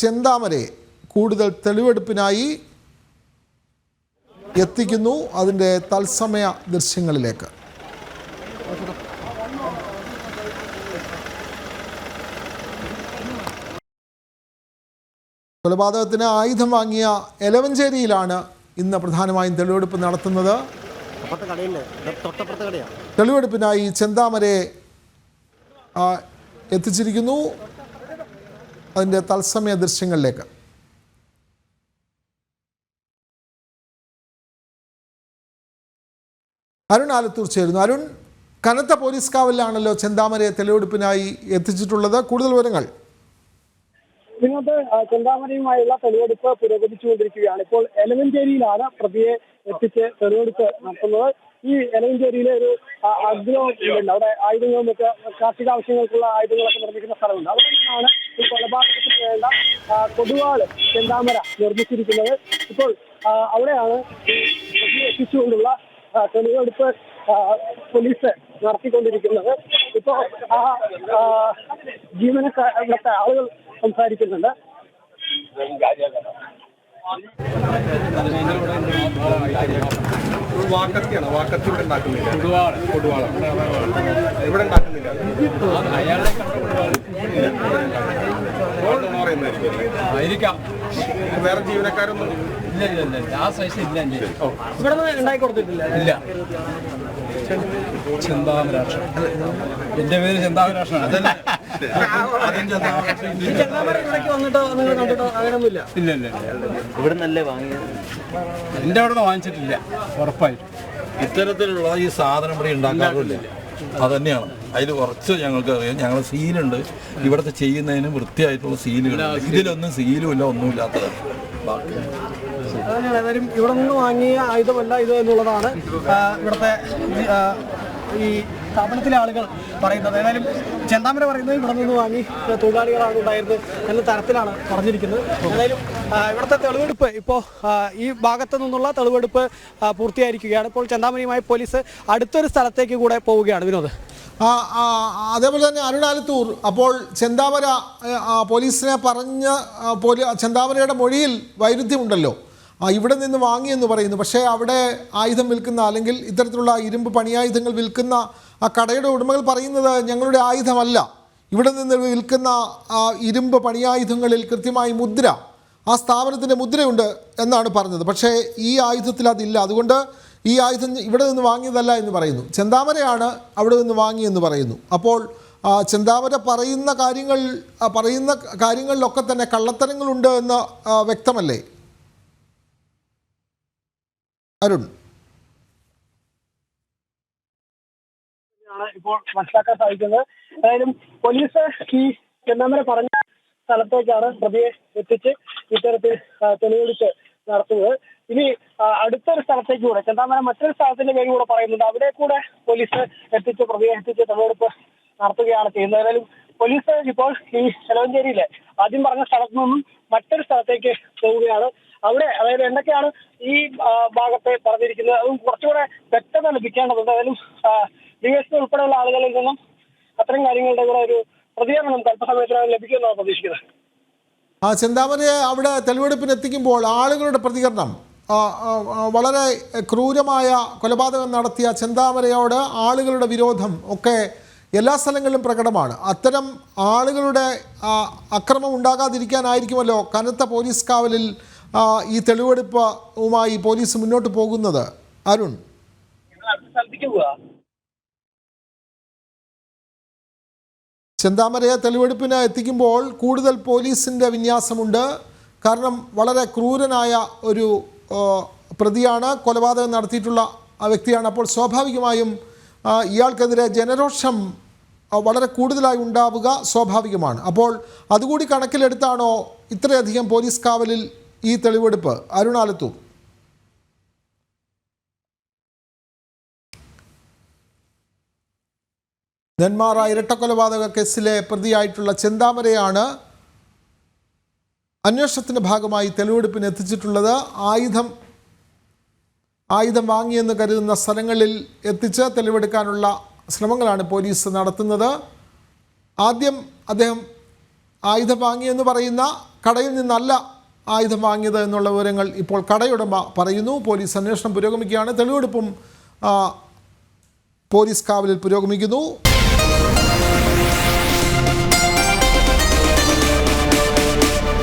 ചെന്താമരെ കൂടുതൽ തെളിവെടുപ്പിനായി എത്തിക്കുന്നു അതിന്റെ തത്സമയ ദൃശ്യങ്ങളിലേക്ക്. കൊലപാതകത്തിന് ആയുധം വാങ്ങിയ എലവഞ്ചേരിയിലാണ് ഇന്ന് പ്രധാനമായും തെളിവെടുപ്പ് നടത്തുന്നത്. തെളിവെടുപ്പിനായി ചെന്താമരെ എത്തിച്ചിരിക്കുന്നു. അതിന്റെ തത്സമയ ദൃശ്യങ്ങളിലേക്ക്. അരുൺ ആലത്തൂർ ചേരുന്നു അരുൺ കനത്ത പോലീസ് കാവലിലാണല്ലോ ചെന്താമരയെ തെളിവെടുപ്പിനായി എത്തിച്ചിട്ടുള്ളത്. കൂടുതൽ വിവരങ്ങൾ ആ, ചെന്താമരയുമായുള്ള തെളിവെടുപ്പ് പുരോഗമിച്ചുകൊണ്ടിരിക്കുകയാണ്. ഇപ്പോൾ എലവഞ്ചേരിയിലാണ് പ്രതിയെ എത്തിച്ച് തെളിവെടുപ്പ് നടത്തുന്നത്. ഈ എലവഞ്ചേരിയിലെ ഒരു അഗ്രഹം ഉണ്ട് അവിടെ ആയുധങ്ങളും മറ്റ് കാർഷിക ആവശ്യങ്ങൾക്കുള്ള ആയുധങ്ങളൊക്കെ നിർമ്മിക്കുന്ന സ്ഥലമുണ്ട്. അവിടെ നിന്നാണ് ഈ കൊലപാതകത്തിന് വേണ്ട കൊടുവാൾ ചെന്താമര നിർമ്മിച്ചിരിക്കുന്നത്. ഇപ്പോൾ അവിടെയാണ് എത്തിച്ചുകൊണ്ടുള്ള തെളിവെടുപ്പ് പോലീസ് നടത്തിക്കൊണ്ടിരിക്കുന്നത്. ഇപ്പോ ആ ജീവനക്കാരുടെ ആളുകൾ സംസാരിക്കുന്നുണ്ട്. വാക്കത്തിയാണ്. വാക്കത്തി ഇവിടെ ഉണ്ടാക്കുന്നില്ല. കൊടുവാള. കൊടുവാള ഇവിടെ ഉണ്ടാക്കുന്നില്ല. ഗോൾഡ് പറയുന്നതായിരിക്കും. ആയിരിക്കാം. വേറെ ജീവനക്കാരൊന്നും ഇല്ല ഇല്ല ഇല്ല ഇല്ല. ആ സൈസ് ഇല്ല. ഇവിടെ ഉണ്ടാക്കി കൊടുത്തിട്ടില്ല ഇല്ല. ചെന്താമരാക്ഷൻ എന്റെ പേര് ചിന്താമരാക്ഷനാണ് ഈ ഇല്ല ഇല്ല ഇവിടെ വാങ്ങിയത് എന്റെ അവിടെ വാങ്ങിച്ചിട്ടില്ല. ഉറപ്പായിട്ടും. ഇത്തരത്തിലുള്ള ഈ സാധനം ഇവിടെ ഉണ്ടാക്കാറില്ല അതന്നെയാണ്. അതിൽ കുറച്ച് ഞങ്ങൾക്ക് അറിയാം. ഞങ്ങൾ സീലുണ്ട് ഇവിടുത്തെ ചെയ്യുന്നതിന് വൃത്തിയായിട്ടുള്ള സീലുകൾ ഇതിലൊന്നും സീലും ഇല്ല ഒന്നും ഇല്ലാത്തതാണ് ഇവിടെ നിന്ന് വാങ്ങിയ ആയുധമല്ല ഇത് എന്നുള്ളതാണ്. ഇവിടുത്തെ ഈ സ്ഥാപനത്തിലെ ആളുകൾ പറയുന്നത്. ഏതായാലും ചെന്താമര പറയുന്നത് ഇവിടെ നിന്ന് വാങ്ങി തൊഴിലാളികളാണ് ഉണ്ടായിരുന്നത് എന്ന തരത്തിലാണ് പറഞ്ഞിരിക്കുന്നത്. ഏതായാലും ഇവിടുത്തെ തെളിവെടുപ്പ് ഇപ്പോൾ ഈ ഭാഗത്ത് നിന്നുള്ള തെളിവെടുപ്പ് പൂർത്തിയായിരിക്കുകയാണ്. ഇപ്പോൾ ചെന്താമരയുമായി പോലീസ് അടുത്തൊരു സ്ഥലത്തേക്ക് കൂടെ പോവുകയാണ്. വിനോദ്. അതേപോലെ തന്നെ അരുണാലത്തൂർ അപ്പോൾ ചെന്താമര പോലീസിനെ പറഞ്ഞ പോലീ ചെന്താമരയുടെ മൊഴിയിൽ വൈരുദ്ധ്യമുണ്ടല്ലോ. ഇവിടെ നിന്ന് വാങ്ങിയെന്ന് പറയുന്നു. പക്ഷേ അവിടെ ആയുധം വിൽക്കുന്ന അല്ലെങ്കിൽ ഇത്തരത്തിലുള്ള ഇരുമ്പ് പണിയായുധങ്ങൾ വിൽക്കുന്ന ആ കടയുടെ ഉടമകൾ പറയുന്നത് ഞങ്ങളുടെ ആയുധമല്ല. ഇവിടെ നിന്ന് വിൽക്കുന്ന ആ, ഇരുമ്പ് പണിയായുധങ്ങളിൽ കൃത്യമായി മുദ്ര ആ സ്ഥാപനത്തിന്റെ മുദ്രയുണ്ട് എന്നാണ് പറഞ്ഞത്. പക്ഷേ ഈ ആയുധത്തിൽ അതില്ല. അതുകൊണ്ട് ഈ ആയുധം ഇവിടെ നിന്ന് വാങ്ങിയതല്ല എന്ന് പറയുന്നു. ചെന്താമരയാണ് അവിടെ നിന്ന് വാങ്ങിയെന്ന് പറയുന്നു. അപ്പോൾ ആ, ചെന്താമര പറയുന്ന കാര്യങ്ങൾ ആ, പറയുന്ന കാര്യങ്ങളിലൊക്കെ തന്നെ കള്ളത്തരങ്ങളുണ്ട് എന്ന് വ്യക്തമല്ലേ? അരുൺ. ഇപ്പോൾ മനസ്സിലാക്കാൻ സാധിക്കുന്നത്. ഏതായാലും പോലീസ് ഈ ചെന്നാമര പറഞ്ഞ സ്ഥലത്തേക്കാണ് പ്രതിയെ എത്തിച്ച് ഇത്തരത്തിൽ തെളിവെടുപ്പ് നടത്തുന്നത്. ഇനി അടുത്തൊരു സ്ഥലത്തേക്ക് കൂടെ ചെന്താമര മറ്റൊരു സ്ഥലത്തിന്റെ പേര് കൂടെ പറയുന്നുണ്ട്. അവിടെ കൂടെ പോലീസ് എത്തിച്ച് പ്രതിയെ എത്തിച്ച് തെളിവെടുപ്പ് നടത്തുകയാണ് ചെയ്യുന്നത്. ഏതായാലും പോലീസ് ഇപ്പോൾ ഈ ചെലവഞ്ചേരിയിലെ ആദ്യം പറഞ്ഞ സ്ഥലത്തു നിന്നും മറ്റൊരു സ്ഥലത്തേക്ക് പോവുകയാണ്. അവിടെ അതായത് എന്തൊക്കെയാണ് ഈ ഭാഗത്തെ പറഞ്ഞിരിക്കുന്നത്? അതും കുറച്ചുകൂടെ വ്യക്തത ലഭിക്കേണ്ടതുണ്ട്. ഏതായാലും ഡി എസ് പി ഉൾപ്പെടെയുള്ള ആളുകളിൽ നിന്നും അത്തരം കാര്യങ്ങളുടെ കൂടെ ഒരു പ്രതികരണം നമുക്ക് അല്പസമയത്തിനകം ലഭിക്കുമെന്നാണ് പ്രതീക്ഷിക്കുന്നത്. ആ ചെന്താമരയെ അവിടെ തെളിവെടുപ്പിന് എത്തിക്കുമ്പോൾ ആളുകളുടെ പ്രതികരണം വളരെ ക്രൂരമായ കൊലപാതകം നടത്തിയ ചിന്താമരയോട് ആളുകളുടെ വിരോധം ഒക്കെ എല്ലാ സ്ഥലങ്ങളിലും പ്രകടമാണ്. അത്തരം ആളുകളുടെ അക്രമം ഉണ്ടാകാതിരിക്കാനായിരിക്കുമല്ലോ കനത്ത പോലീസ് കാവലിൽ ഈ തെളിവെടുപ്പുമായി പോലീസ് മുന്നോട്ട് പോകുന്നത്. അരുൺ. ചെന്താമരയെ തെളിവെടുപ്പിന് എത്തിക്കുമ്പോൾ കൂടുതൽ പോലീസിന്റെ വിന്യാസമുണ്ട്. കാരണം വളരെ ക്രൂരനായ ഒരു പ്രതിയാണ് കൊലപാതകം നടത്തിയിട്ടുള്ള വ്യക്തിയാണ്. അപ്പോൾ സ്വാഭാവികമായും ഇയാൾക്കെതിരെ ജനരോഷം വളരെ കൂടുതലായി ഉണ്ടാവുക സ്വാഭാവികമാണ്. അപ്പോൾ അതുകൂടി കണക്കിലെടുത്താണോ ഇത്രയധികം പോലീസ് കാവലിൽ ഈ തെളിവെടുപ്പ്? അരുണാലത്തു നെന്മാറ ഇരട്ടക്കൊലപാതക കേസിലെ പ്രതിയായിട്ടുള്ള ചെന്താമരയാണ് അന്വേഷണത്തിന്റെ ഭാഗമായി തെളിവെടുപ്പിന് എത്തിച്ചിട്ടുള്ളത്. ആയുധം ആയുധം വാങ്ങിയെന്ന് കരുതുന്ന സ്ഥലങ്ങളിൽ എത്തിച്ച് തെളിവെടുക്കാനുള്ള ശ്രമങ്ങളാണ് പോലീസ് നടത്തുന്നത്. ആദ്യം അദ്ദേഹം ആയുധം വാങ്ങിയെന്ന് പറയുന്ന കടയിൽ നിന്നല്ല ആയുധം വാങ്ങിയത് എന്നുള്ള വിവരങ്ങൾ ഇപ്പോൾ കടയുടമ പറയുന്നു. പോലീസ് അന്വേഷണം പുരോഗമിക്കുകയാണ്. തെളിവെടുപ്പും പോലീസ് കാവലിൽ പുരോഗമിക്കുന്നു.